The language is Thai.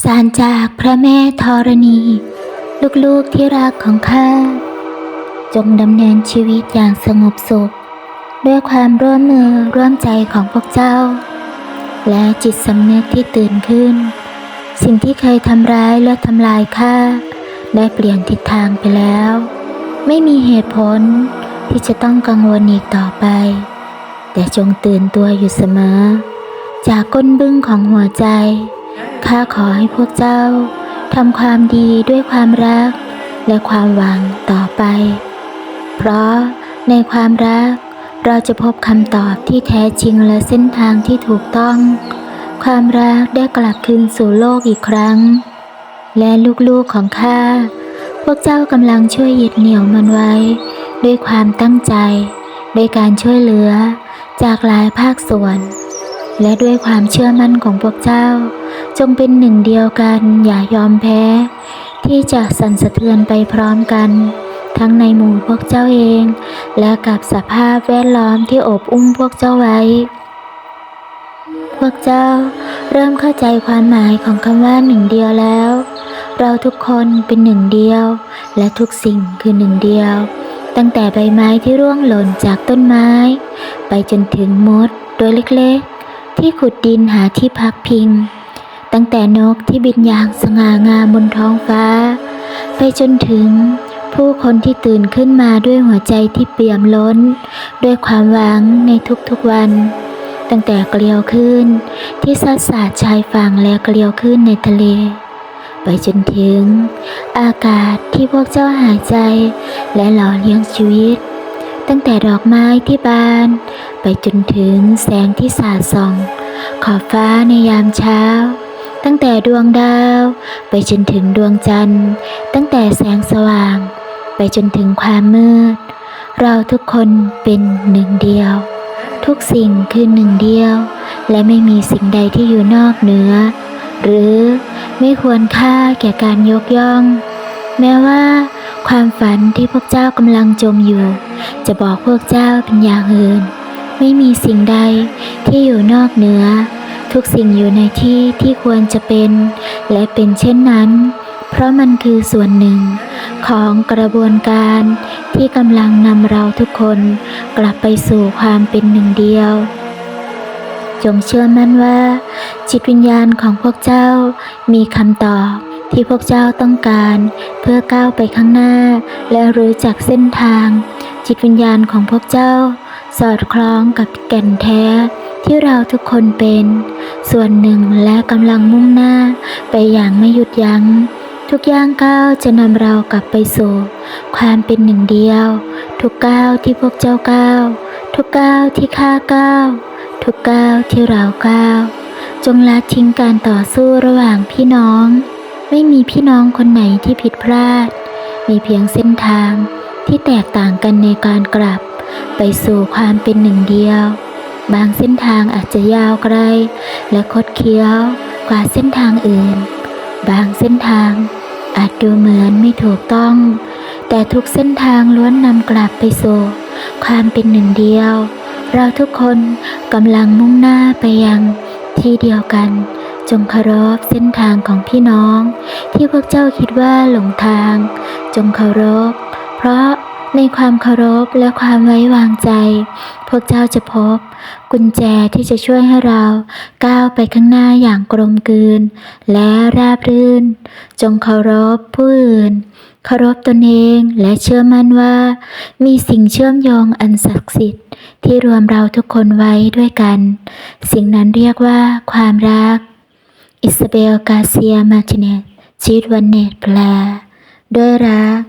สารจากพระแม่ธรณี ลูกๆที่รักของข้า จงดำเนินชีวิตอย่างสงบสุข ด้วยความร่วมมือร่วมใจของพวกเจ้า และจิตสำนึกที่ตื่นขึ้น สิ่งที่เคยทำร้ายและทำลายข้า ได้เปลี่ยนทิศทางไปแล้ว ไม่มีเหตุผลที่จะต้องกังวลอีกต่อไป แต่จงตื่นตัวอยู่เสมอ จากก้นบึ้งของหัวใจ ข้าขอให้พวกเจ้าทำความดีด้วยความรัก และความหวังต่อไป เพราะในความรักเราจะพบคำตอบที่แท้จริงและเส้นทางที่ถูกต้อง ความรักได้กลับคืนสู่โลกอีกครั้ง และลูกๆของข้า พวกเจ้ากำลังช่วยยึดเหนี่ยวมันไว้ ด้วยความตั้งใจ ด้วยการช่วยเหลือจากหลายภาคส่วน และด้วยความเชื่อมั่นของพวกเจ้า จงเป็นหนึ่งเดียวกันอย่ายอมแพ้ ที่จะสั่นสะเทือนไปพร้อมกัน ทั้งในหมู่พวกเจ้าเอง และกับสภาพแวดล้อมที่โอบอุ้มพวกเจ้าไว้ พวกเจ้าเริ่มเข้าใจความหมายของคำว่าหนึ่งเดียวแล้ว เราทุกคนเป็นหนึ่งเดียว และทุกสิ่งคือหนึ่งเดียว ตั้งแต่ใบไม้ที่ร่วงหล่นจากต้นไม้ ไปจนถึงมดตัวเล็กๆ ที่ขุดดินหาที่พักพิง ตั้งแต่นกที่บินอย่างสง่างามบนท้องฟ้า ไปจนถึงผู้คนที่ตื่นขึ้นมาด้วยหัวใจที่เปี่ยมล้น ด้วยความหวังในทุกๆวัน ตั้งแต่เกลียวขึ้นที่ซัดสาดชายฝั่งและเกลียวขึ้นในทะเล ไปจนถึง อากาศที่พวกเจ้าหายใจ และหล่อเลี้ยงชีวิต ตั้งแต่ดอกไม้ที่บาน ไปจนถึงแสงที่สาดส่อง ขอบฟ้าในยามเช้า ตั้งแต่ดวงดาว ไปจนถึงดวงจันทร์ ตั้งแต่แสงสว่าง ไปจนถึงความมืด เราทุกคนเป็นหนึ่งเดียว ทุกสิ่งคือหนึ่งเดียว และไม่มีสิ่งใดที่อยู่นอกเหนือ หรือไม่ควรค่าแก่การยกย่อง แม้ว่า ความฝันที่พวกเจ้ากำลังจมอยู่ จะบอกพวกเจ้าเป็นอย่างอื่น ไม่มีสิ่งใดที่อยู่นอกเหนือ ทุกสิ่งอยู่ในที่ที่ควรจะเป็น และเป็นเช่นนั้น เพราะมันคือส่วนหนึ่งของกระบวนการที่กำลังนำเราทุกคนกลับไปสู่ความเป็นหนึ่งเดียว จงเชื่อมั่นว่า จิตวิญญาณของพวกเจ้ามีคำตอบที่พวกเจ้าต้องการเพื่อก้าวไปข้างหน้า และรู้จักเส้นทาง จิตวิญญาณของพวกเจ้า สอดคล้องกับแก่นแท้ที่เราทุกคนเป็น ส่วนหนึ่งและกำลังมุ่งหน้าไปอย่างไม่หยุดยัง้ง ทุกย่างก้าวจะนำเรากลับไปสู่ ความเป็นหนึ่งเดียว ทุกก้าวที่พวกเจ้าก้าวทุกก้าวที่ข้าก้าวทุกก้าวที่เราก้าวจงละทิ้งการต่อสู้ระหว่างพี่น้อง ไม่มีพี่น้องคนไหนที่ผิดพลาด มีเพียงเส้นทางที่แตกต่างกันในการกลับ ไปสู่ความเป็นหนึ่งเดียว บางเส้นทางอาจจะยาวไกล และคดเคี้ยวกว่าเส้นทางอื่น บางเส้นทางอาจดูเหมือนไม่ถูกต้อง แต่ทุกเส้นทางล้วนนำกลับไปสู่ความเป็นหนึ่งเดียว เราทุกคนกำลังมุ่งหน้าไปยังที่เดียวกัน จงเคารพเส้นทางของพี่น้อง ที่พวกเจ้าคิดว่าหลงทาง จงเคารพ เพราะ ในความเคารพและความไว้วางใจ พวกเจ้าจะพบ กุญแจที่จะช่วยให้เราก้าวไปข้างหน้าอย่างกลมกลืน และราบรื่น จงเคารพผู้อื่น เคารพตนเองและเชื่อมั่นว่า มีสิ่งเชื่อมโยงอันศักดิ์สิทธิ์ที่รวมเราทุกคนไว้ด้วยกัน สิ่งนั้นเรียกว่าความรัก อิซาเบล กาเซีย มาร์ติเนสชีตวันเนตแปลด้วยรัก